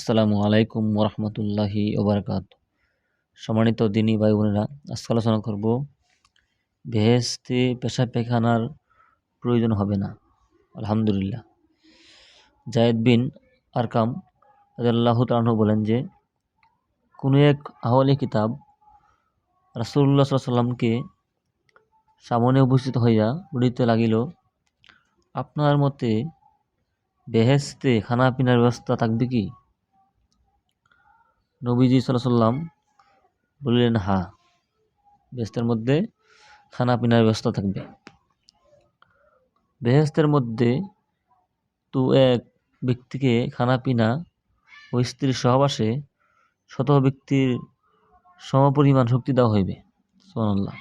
আসসালামু আলাইকুম ওরহমতুল্লাহি ওবরকাত। সম্মানিত দিনী ভাই বোনেরা আজকে আলোচনা করব বেহেস্তে পেশা পেখানার প্রয়োজন হবে না। আলহামদুলিল্লাহ। জায়েদ বিন আরকাম আল্লাহ তালু বলেন যে, কোনো এক আহলি কিতাব রাসুল্লাহ সাল্লামকে সামনে উপস্থিত হইয়া বলিতে লাগিল, আপনার মতে বেহেস্তে খানা পিনার ব্যবস্থা থাকবে কি? নবীজি সাল্লাম বললেন, হা বেহেস্তের মধ্যে খানা পিনার ব্যবস্থা থাকবে। বেহেস্তের মধ্যে তো এক ব্যক্তিকে খানা পিনা ও স্ত্রীর সহবাসে শত ব্যক্তির সমপরিমাণ শক্তি দেওয়া হইবে। সোনাল্লাহ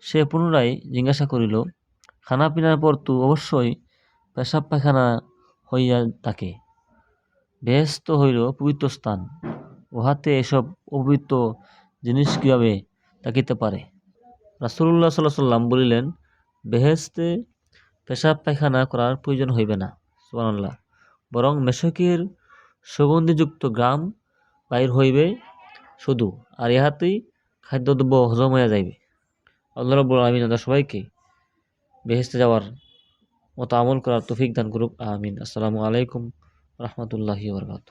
সে পুনরায় জিজ্ঞাসা করিল, খানা পিনার পর তো অবশ্যই পেশাব পায়খানা হইয়া থাকে। বেহেস্ত হইল পবিত্র স্থান। উহাতে এসব অপবিত্র জিনিস কীভাবে থাকিতে পারে? রাসুল্লাহ সাল্লাহ সাল্লাম বলিলেন বেহেস্তে পেশাব পায়খানা করার প্রয়োজন হইবে না সুবানাল্লাহ বরং মেশকের সুগন্ধিযুক্ত গ্রাম বাইর হইবে শুধু, আর ইহাতেই খাদ্যদ্রব্য হজম হইয়া যাইবে। আল্লাহ রব্বুল আলমিন সবাইকে বেহেস্তে যাওয়ার মতো আমল করার তফিক দান করুক, আমিন। আসসালামু আলাইকুম রহমতুল্লাহি বরকাত